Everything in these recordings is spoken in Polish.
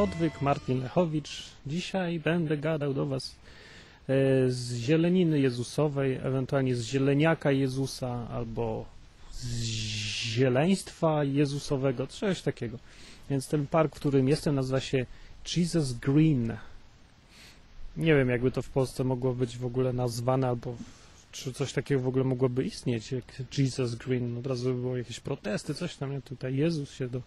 Odwyk Martin Lechowicz. Dzisiaj będę gadał do Was e, z zieleniny Jezusowej, ewentualnie z zieleniaka Jezusa albo z zieleństwa Jezusowego, coś takiego. Więc ten park, w którym jestem, nazywa się Jesus Green. Nie wiem, jakby to w Polsce mogło być w ogóle nazwane, albo czy coś takiego w ogóle mogłoby istnieć, jak Jesus Green. Od razu by było jakieś protesty, coś tam. Nie? Tutaj Jezus się do,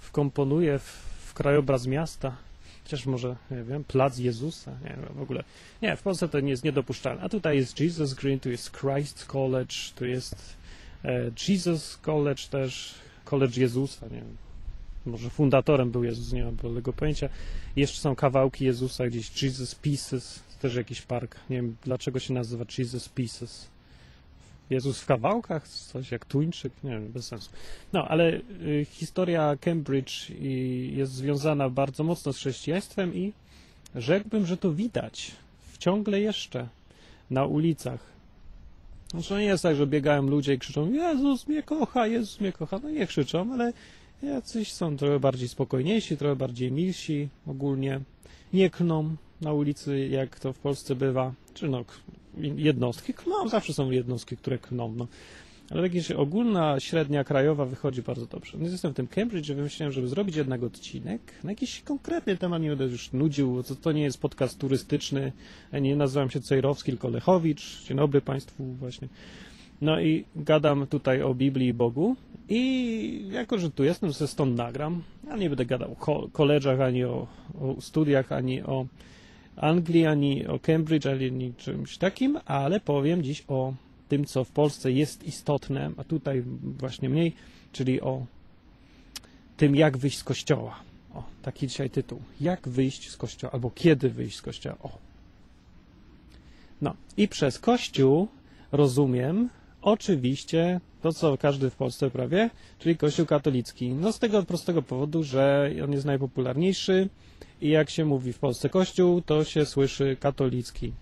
wkomponuje w, w krajobraz miasta. Chociaż może, nie wiem, plac Jezusa, nie wiem, w ogóle. Nie, w Polsce to nie jest niedopuszczalne. A tutaj jest Jesus Green, tu jest Christ College, tu jest e, Jesus College też, College Jezusa, nie wiem. Może fundatorem był Jezus, nie mam tego pojęcia. Jeszcze są kawałki Jezusa, gdzieś Jesus Pieces, też jakiś park. Nie wiem, dlaczego się nazywa Jesus Pieces. Jezus w kawałkach? Coś jak tuńczyk? Nie wiem, bez sensu. No, ale y, historia Cambridge i jest związana bardzo mocno z chrześcijaństwem i rzekłbym, że to widać ciągle jeszcze na ulicach. Znaczy, nie jest tak, że biegają ludzie i krzyczą Jezus mnie kocha, Jezus mnie kocha. No nie krzyczą, ale jacyś są trochę bardziej spokojniejsi, trochę bardziej milsi ogólnie. Nie kną na ulicy, jak to w Polsce bywa. Czy no, jednostki klną, zawsze są jednostki, które klną. No. Ale jakaś ogólna, średnia, krajowa wychodzi bardzo dobrze. No, jestem w tym Cambridge, że wymyśliłem, żeby zrobić jednak odcinek na jakiś konkretny temat, nie będę już nudził, to, to nie jest podcast turystyczny, nie nazywam się Cejrowski, tylko Lechowicz. Dzień dobry Państwu właśnie. No i gadam tutaj o Biblii i Bogu i jako, że tu jestem, ze stąd nagram, ja nie będę gadał o koleżach, ani o, o studiach, ani o Anglii, ani o Cambridge, ani czymś takim, ale powiem dziś o tym, co w Polsce jest istotne, a tutaj właśnie mniej, czyli o tym, jak wyjść z kościoła. O, taki dzisiaj tytuł. Jak wyjść z kościoła, albo kiedy wyjść z kościoła. O. No, i przez kościół rozumiem oczywiście to, co każdy w Polsce prawie, czyli kościół katolicki. No, z tego prostego powodu, że on jest najpopularniejszy i jak się mówi w Polsce kościół, to się słyszy katolicki.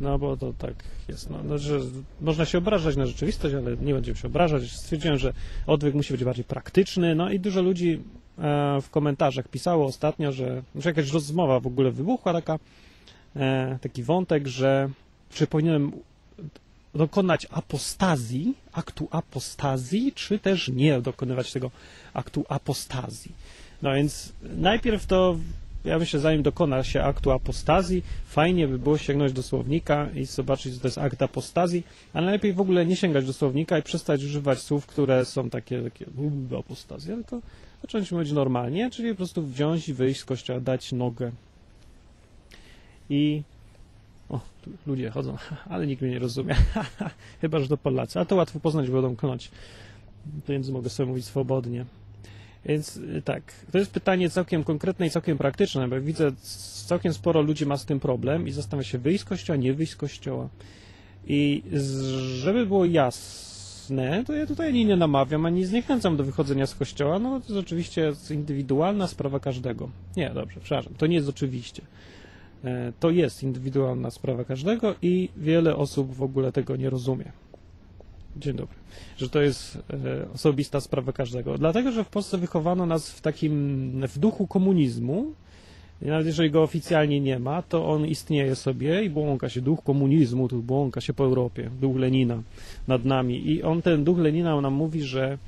No bo to tak jest. No, no, że można się obrażać na rzeczywistość, ale nie będziemy się obrażać. Stwierdziłem, że odwyk musi być bardziej praktyczny. No i dużo ludzi e, w komentarzach pisało ostatnio, że, że jakaś rozmowa w ogóle wybuchła, taka, e, taki wątek, że czy powinienem dokonać apostazji, aktu apostazji, czy też nie dokonywać tego aktu apostazji. No więc najpierw to ja myślę, zanim dokona się aktu apostazji, fajnie by było sięgnąć do słownika i zobaczyć, co to jest akt apostazji, ale najlepiej w ogóle nie sięgać do słownika i przestać używać słów, które są takie, takie apostazja, tylko zacząć mówić normalnie, czyli po prostu wziąć i wyjść z kościoła, dać nogę. I o, tu ludzie chodzą, ale nikt mnie nie rozumie. Chyba, że to Polacy. A to łatwo poznać, bo będą klnąć. Więc mogę sobie mówić swobodnie. Więc y, tak, to jest pytanie całkiem konkretne i całkiem praktyczne, bo widzę, całkiem sporo ludzi ma z tym problem i zastanawia się, wyjść z kościoła, nie wyjść z kościoła. I żeby było jasne, to ja tutaj ani nie namawiam, ani zniechęcam do wychodzenia z kościoła, no to jest oczywiście indywidualna sprawa każdego. Nie, dobrze, przepraszam, to nie jest oczywiście. E, to jest indywidualna sprawa każdego i wiele osób w ogóle tego nie rozumie. Dzień dobry. Że to jest e, osobista sprawa każdego. Dlatego, że w Polsce wychowano nas w takim, w duchu komunizmu. Nawet jeżeli go oficjalnie nie ma, to on istnieje sobie i błąka się duch komunizmu, tu błąka się po Europie, duch Lenina nad nami. I on, ten duch Lenina nam mówi, że,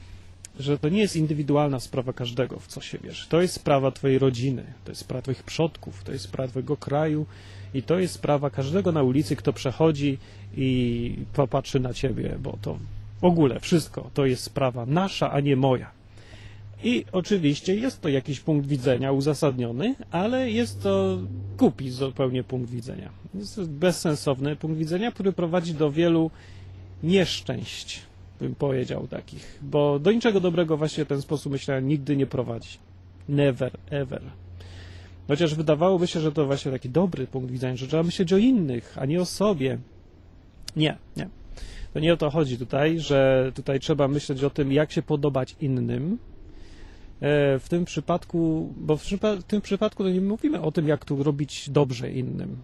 że to nie jest indywidualna sprawa każdego, w co się wierzy. To jest sprawa twojej rodziny, to jest sprawa twoich przodków, to jest sprawa twojego kraju i to jest sprawa każdego na ulicy, kto przechodzi i popatrzy na ciebie, bo to w ogóle wszystko to jest sprawa nasza, a nie moja. I oczywiście jest to jakiś punkt widzenia uzasadniony, ale jest to głupi zupełnie punkt widzenia. Jest to bezsensowny punkt widzenia, który prowadzi do wielu nieszczęść, bym powiedział takich, bo do niczego dobrego właśnie ten sposób myślenia nigdy nie prowadzi. Never, ever. Chociaż wydawałoby się, że to właśnie taki dobry punkt widzenia, że trzeba myśleć o innych, a nie o sobie. Nie, nie. To nie o to chodzi tutaj, że tutaj trzeba myśleć o tym, jak się podobać innym. E, w tym przypadku, bo w tym przypadku to nie mówimy o tym, jak tu robić dobrze innym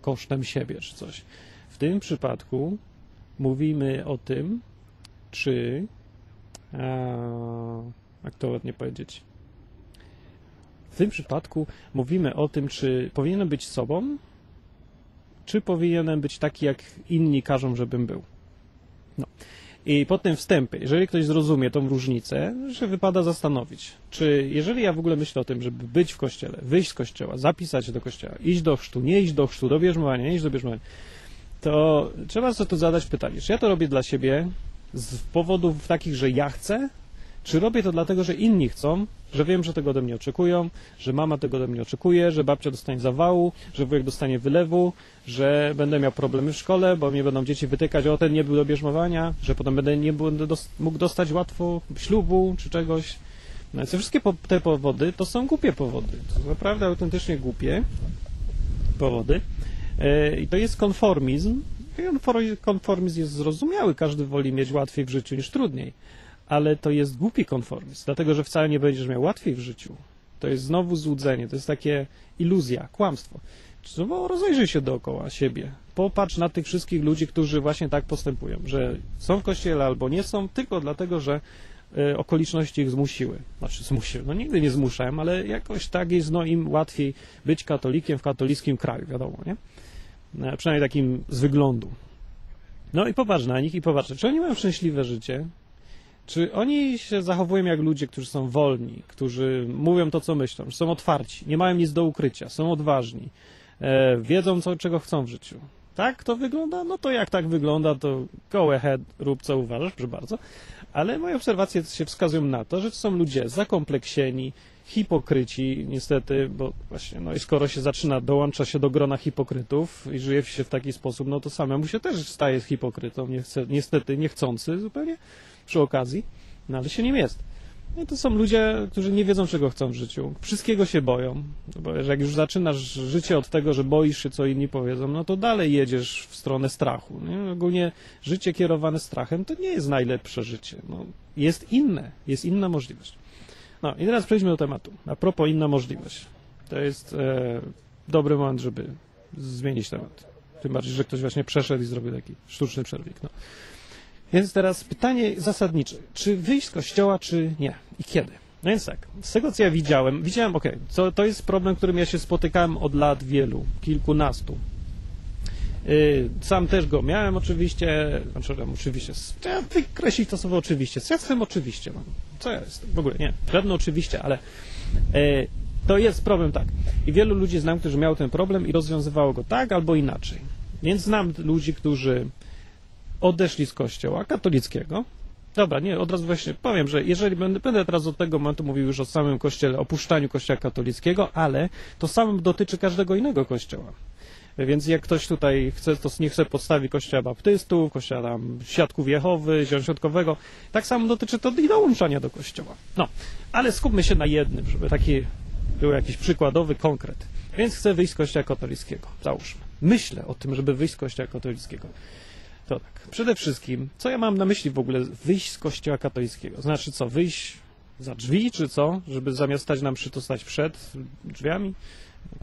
kosztem siebie czy coś. W tym przypadku mówimy o tym, czy, a, jak to ładnie powiedzieć, W tym przypadku mówimy o tym, czy powinienem być sobą, czy powinienem być taki, jak inni każą, żebym był. No. I po tym wstępie, jeżeli ktoś zrozumie tą różnicę, że wypada zastanowić, czy jeżeli ja w ogóle myślę o tym, żeby być w kościele, wyjść z kościoła, zapisać się do kościoła, iść do chrztu, nie iść do chrztu, do bierzmowania, nie iść do bierzmowania, to trzeba sobie tu zadać pytanie, czy ja to robię dla siebie z powodów takich, że ja chcę, czy robię to dlatego, że inni chcą, że wiem, że tego ode mnie oczekują, że mama tego ode mnie oczekuje, że babcia dostanie zawału, że wujek dostanie wylewu, że będę miał problemy w szkole, bo mnie będą dzieci wytykać, o ten nie był do bierzmowania, że potem będę nie będę dos- mógł dostać łatwo ślubu czy czegoś. No te wszystkie po- te powody to są głupie powody. To są naprawdę autentycznie głupie powody. E, I to jest konformizm. Konformizm jest zrozumiały, każdy woli mieć łatwiej w życiu niż trudniej ale to jest głupi konformizm, dlatego że wcale nie będziesz miał łatwiej w życiu. To jest znowu złudzenie, to jest takie iluzja, kłamstwo. No, rozejrzyj się dookoła siebie. Popatrz na tych wszystkich ludzi, którzy właśnie tak postępują, że są w kościele albo nie są, tylko dlatego, że e, okoliczności ich zmusiły. Znaczy zmusiły, no nigdy nie zmuszałem, ale jakoś tak jest no, im łatwiej być katolikiem w katolickim kraju, wiadomo, nie? E, Przynajmniej takim z wyglądu. No i popatrz na nich i popatrz, czy oni mają szczęśliwe życie, czy oni się zachowują jak ludzie, którzy są wolni, którzy mówią to, co myślą, są otwarci, nie mają nic do ukrycia, są odważni, e, wiedzą, co, czego chcą w życiu? Tak to wygląda? No to jak tak wygląda, to go ahead, rób co uważasz, proszę bardzo. Ale moje obserwacje się wskazują na to, że to są ludzie zakompleksieni, hipokryci, niestety, bo właśnie, no i skoro się zaczyna, dołącza się do grona hipokrytów i żyje się w taki sposób, no to samemu się też staje hipokrytą, niestety niechcący zupełnie przy okazji, no ale się nim jest. No to są ludzie, którzy nie wiedzą, czego chcą w życiu. Wszystkiego się boją, bo że jak już zaczynasz życie od tego, że boisz się, co inni powiedzą, no to dalej jedziesz w stronę strachu. Nie? Ogólnie życie kierowane strachem to nie jest najlepsze życie. No, jest inne, jest inna możliwość. No i teraz przejdźmy do tematu. A propos inna możliwość. To jest e, dobry moment, żeby zmienić temat. Tym bardziej, że ktoś właśnie przeszedł i zrobił taki sztuczny przerwik. No. Więc teraz pytanie zasadnicze. Czy wyjść z kościoła, czy nie? I kiedy? No więc tak, z tego co ja widziałem, widziałem, okej, okay, to jest problem, którym ja się spotykałem od lat wielu, kilkunastu. Yy, Sam też go miałem oczywiście, znaczy oczywiście, trzeba wykreślić to słowo oczywiście, z jasnym oczywiście mam. Co ja jestem? W ogóle nie, żadne oczywiście, ale yy, to jest problem tak. I wielu ludzi znam, którzy miały ten problem i rozwiązywało go tak albo inaczej. Więc znam ludzi, którzy odeszli z kościoła katolickiego. Dobra, nie, od razu właśnie powiem, że jeżeli będę, będę teraz od tego momentu mówił już o samym kościele, opuszczaniu kościoła katolickiego, ale to samo dotyczy każdego innego kościoła. Więc jak ktoś tutaj chce, to niech sobie podstawi kościoła baptystów, kościoła tam świadków Jehowy, zielonoświątkowego. Tak samo dotyczy to i dołączania do kościoła. No, ale skupmy się na jednym, żeby taki był jakiś przykładowy konkret. Więc chcę wyjść z kościoła katolickiego, załóżmy. Myślę o tym, żeby wyjść z kościoła katolickiego. To tak. Przede wszystkim, co ja mam na myśli w ogóle wyjść z kościoła katolickiego? Znaczy co, wyjść za drzwi, czy co? Żeby zamiast stać nam przy to stać przed drzwiami?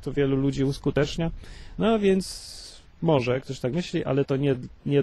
To wielu ludzi uskutecznia. No więc może ktoś tak myśli, ale to nie, nie